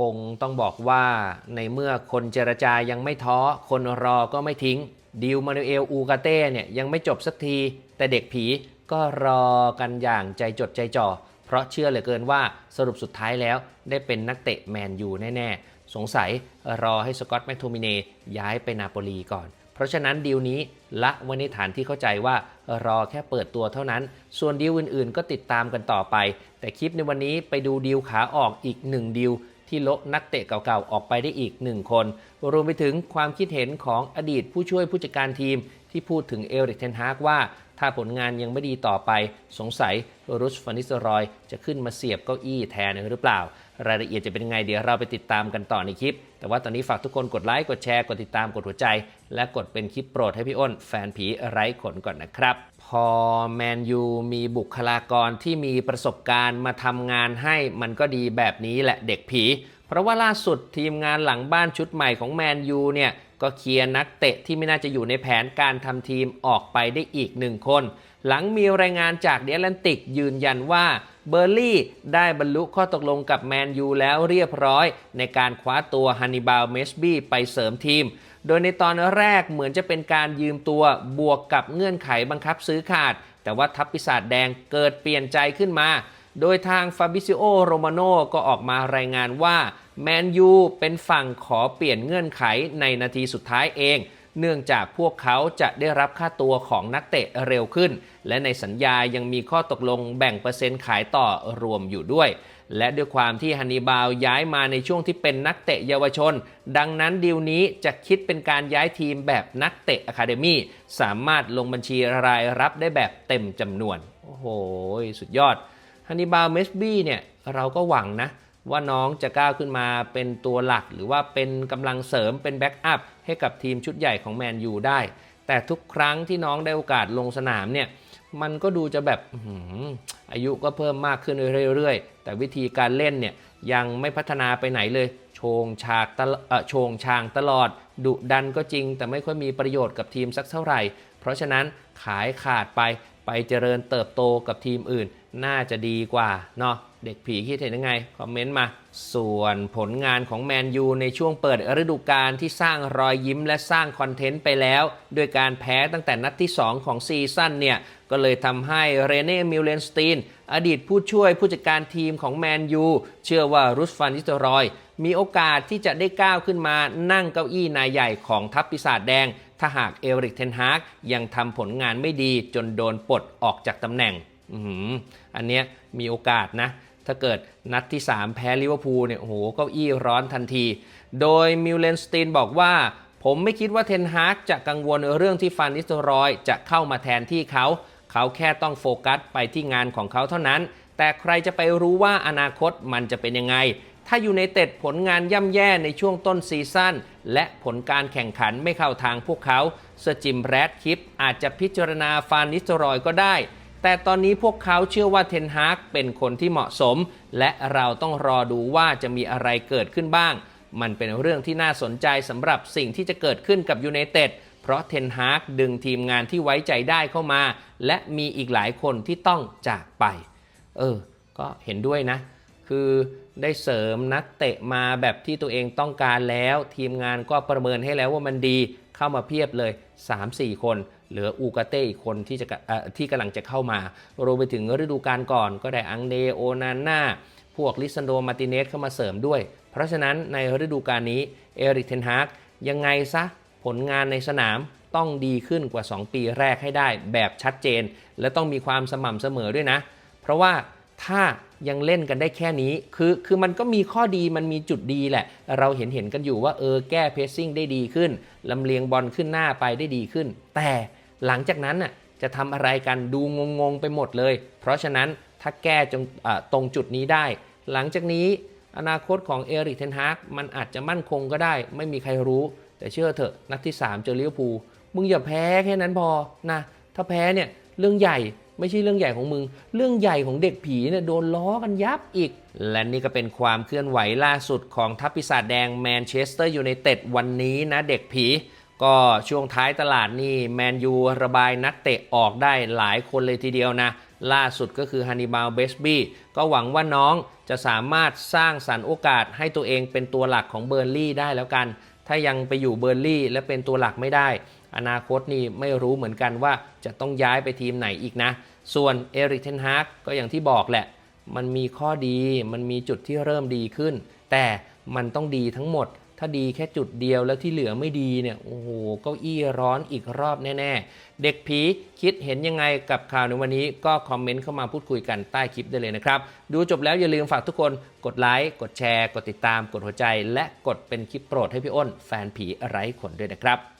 คงต้องบอกว่าในเมื่อคนเจรจายังไม่ท้อ คนรอก็ไม่ทิ้งดิวมานูเอลอูกาเต้เนี่ยยังไม่จบสักที แต่เด็กผีก็รอกันอย่างใจจดใจจ่อ เพราะเชื่อเหลือเกินว่าสรุปสุดท้ายแล้วได้เป็นนักเตะแมนยูแน่ๆ สงสัยรอให้สกอตต์แมคโทมิเนย้ายไปนาโปลีก่อน เพราะฉะนั้นดีลนี้ละว้ในฐานที่เข้าใจว่ารอแค่เปิดตัวเท่านั้น ส่วนดีลอื่นๆ ก็ติดตามกันต่อไป แต่คลิปในวันนี้ไปดูดีลขาออกอีกหนึ่งดีล ที่โละนักเตะเก่าๆ ออกไปได้อีกหนึ่งคน รวมไปถึงความคิดเห็นของอดีตผู้ช่วยผู้จัดการทีม ที่พูดถึงเอริกเทนฮากว่า ถ้าผลงานยังไม่ดีต่อไปสงสัยรุสฟานิสรอย จะขึ้นมาเสียบเก้าอี้แทนหรือเปล่า รายละเอียดจะเป็นยังไงเดี๋ยวเราไปติดตามกันต่อในคลิป แต่ว่าตอนนี้ฝากทุกคนกดไลค์กดแชร์กดติดตามกดหัวใจ และกดเป็นคลิปโปรดให้พี่อ้น แฟนผีไร้ขนก่อนนะครับ พอแมนยูมีบุคลากรที่มีประสบการณ์มาทำงานให้มันก็ดีแบบนี้แหละเด็กผี เพราะว่าล่าสุดทีมงานหลังบ้านชุดใหม่ของแมนยูเนี่ยก็เคลียร์นักเตะที่ไม่น่าจะอยู่ในแผนการทำทีมออกไปได้อีกหนึ่งคน หลังมีรายงานจากเดลันติกยืนยันว่าเบอร์ลี่ได้บรรลุข้อตกลงกับแมนยูแล้วเรียบร้อย ในการคว้าตัวฮันนิบาลเมสบี้ไปเสริมทีม โดยในตอนแรกเหมือนจะเป็นการยืมตัวบวกกับเงื่อนไขบังคับซื้อขาด แต่ว่าทัพปีศาจแดงเกิดเปลี่ยนใจขึ้นมา โดยทางฟาบิซิโอโรมาโนก็ออกมารายงานว่าแมนยูเป็นฝั่งขอเปลี่ยนเงื่อนไขในนาทีสุดท้ายเอง เนื่องจากพวกเขาจะได้รับค่าตัวของนักเตะเร็วขึ้น และในสัญญายังมีข้อตกลงแบ่งเปอร์เซ็นต์ขายต่อรวมอยู่ด้วย และด้วยความที่ฮันนีบาลย้ายมาในช่วงที่เป็นนักเตะเยาวชน ดังนั้นดีลนี้จะคิดเป็นการย้ายทีมแบบนักเตะอะคาเดมี่สามารถลงบัญชีรายรับได้แบบเต็มจำนวน โอ้โห สุดยอด ฮันนิบาลเมสบี้เนี่ยเราก็หวังนะว่าน้องจะก้าวขึ้นมาเป็นตัวหลัก หรือว่าเป็นกำลังเสริมเป็นแบ็กอัพให้กับทีมชุดใหญ่ของแมนยูได้ แต่ทุกครั้งที่น้องได้โอกาสลงสนามเนี่ยมันก็ดูจะแบบอายุก็เพิ่มมากขึ้นเรื่อยๆ แต่วิธีการเล่นเนี่ยยังไม่พัฒนาไปไหนเลย โชงฉากตลอ่อโชงชางตลอด ดุดันก็จริง แต่ไม่ค่อยมีประโยชน์กับทีมสักเท่าไหร่ เพราะฉะนั้นขายขาดไป ไปเจริญเติบโตกับทีมอื่น น่าจะดีกว่าเนาะเด็กผีคิดเห็นยังไง คอมเมนต์มา ส่วนผลงานของแมนยูในช่วงเปิดฤดูกาลที่สร้างรอยยิ้มและสร้างคอนเทนต์ไปแล้วด้วยการแพ้ตั้งแต่นัดที่ 2 ของซีซั่นเนี่ย ก็เลยทำให้เรเน่มิลเลนสตีน อดีตผู้ช่วยผู้จัดการทีมของแมนยูเชื่อว่ารุสฟานนิสเตอรอย มีโอกาสที่จะได้ก้าวขึ้นมานั่งเก้าอี้นายใหญ่ของทัพปีศาจแดง ถ้าหากเอริกเทนฮากยังทำผลงานไม่ดีจนโดนปลดออกจากตำแหน่งอ,อันเนี้ยมีโอกาสนะ ถ้าเกิดนัดที่ 3 แพ้ลิเวอร์พูลเนี่ยโอ้โหเก้าอี้ร้อนทันที โดยมิลเลนสตีนบอกว่า ผมไม่คิดว่าเทนฮากจะกังวลเรื่องที่ฟานนิสตรอยจะเข้ามาแทนที่เขา เขาแค่ต้องโฟกัสไปที่งานของเขาเท่านั้น แต่ใครจะไปรู้ว่าอนาคตมันจะเป็นยังไง ถ้าอยู่ในเต็ดผลงานย่ำแย่ในช่วงต้นซีซั่นและผลการแข่งขันไม่เข้าทางพวกเขาเซอร์จิมแรดคิปอาจจะพิจารณาฟานนิสเตรอยก็ได้ แต่ตอนนี้พวกเขาเชื่อว่าเทนฮากเป็นคนที่เหมาะสม และเราต้องรอดูว่าจะมีอะไรเกิดขึ้นบ้าง มันเป็นเรื่องที่น่าสนใจสำหรับสิ่งที่จะเกิดขึ้นกับยูไนเต็ดเพราะเทนฮากดึงทีมงานที่ไว้ใจได้เข้ามา และมีอีกหลายคนที่ต้องจากไป เออ ก็เห็นด้วยนะ คือได้เสริมนักเตะมาแบบที่ตัวเองต้องการแล้ว ทีมงานก็ประเมินให้แล้วว่ามันดีเข้ามาเพียบเลย 3-4 คน เหลืออูกาเต้อีกคนที่จะที่กำลังจะเข้ามารวมไปถึงฤดูกาลก่อนก็ได้อังเดโอนาน่าพวกลิซันโดมาติเนสเข้ามาเสริมด้วย เพราะฉะนั้นในฤดูกาลนี้เอริกเทนฮากยังไงซะผลงานในสนามต้องดีขึ้นกว่า 2 ปีแรกให้ได้แบบชัดเจน และต้องมีความสม่ำเสมอด้วยนะ เพราะว่า ถ้ายังเล่นกันได้แค่นี้ คือคือมันก็มีข้อดีมันมีจุดดีแหละ เราเห็นเห็นกันอยู่ว่าเออแก้เพสซิ่งได้ดีขึ้นลำเลียงบอลขึ้นหน้าไปได้ดีขึ้น แต่หลังจากนั้นน่ะจะทำอะไรกันดูงงๆไปหมดเลย เพราะฉะนั้นถ้าแก้จงตรงจุดนี้ได้ หลังจากนี้อนาคตของเอริกเทนฮากมันอาจจะมั่นคงก็ได้ ไม่มีใครรู้ แต่เชื่อเถอะนัดที่ 3 เจอลิเวอร์พูลมึงอย่าแพ้แค่นั้นพอนะถ้าแพ้เนี่ยเรื่องใหญ่ ไม่ใช่เรื่องใหญ่ของมึง เรื่องใหญ่ของเด็กผีเนี่ยโดนล้อกันยับอีก และนี่ก็เป็นความเคลื่อนไหวล่าสุดของทัพปีศาจแดงแมนเชสเตอร์ยูไนเต็ดวันนี้นะเด็กผี ก็ช่วงท้ายตลาดนี่แมนยูระบายนักเตะออกได้หลายคนเลยทีเดียวนะล่าสุดก็คือฮันนิบาลเบสบี้ก็หวังว่าน้องจะสามารถสร้างสรรค์โอกาสให้ตัวเองเป็นตัวหลักของเบอร์ลี่ได้แล้วกัน ถ้ายังไปอยู่เบอร์ลี่และเป็นตัวหลักไม่ได้ อนาคตนี่ไม่รู้เหมือนกันว่าจะต้องย้ายไปทีมไหนอีกนะ ส่วนเอริกเทนฮากก็อย่างที่บอกแหละ มันมีข้อดี มันมีจุดที่เริ่มดีขึ้น แต่มันต้องดีทั้งหมด ถ้าดีแค่จุดเดียวแล้วที่เหลือไม่ดีเนี่ยโอ้โหเก้าอี้ร้อนอีกรอบแน่ๆ เด็กผีคิดเห็นยังไงกับข่าวในวันนี้ก็คอมเมนต์เข้ามาพูดคุยกันใต้คลิปได้เลยนะครับ ดูจบแล้วอย่าลืมฝากทุกคนกดไลค์กดแชร์ กดติดตาม กดหัวใจ และกดเป็นคลิปโปรดให้พี่อ้น แฟนผีไร้ขนด้วยนะครับ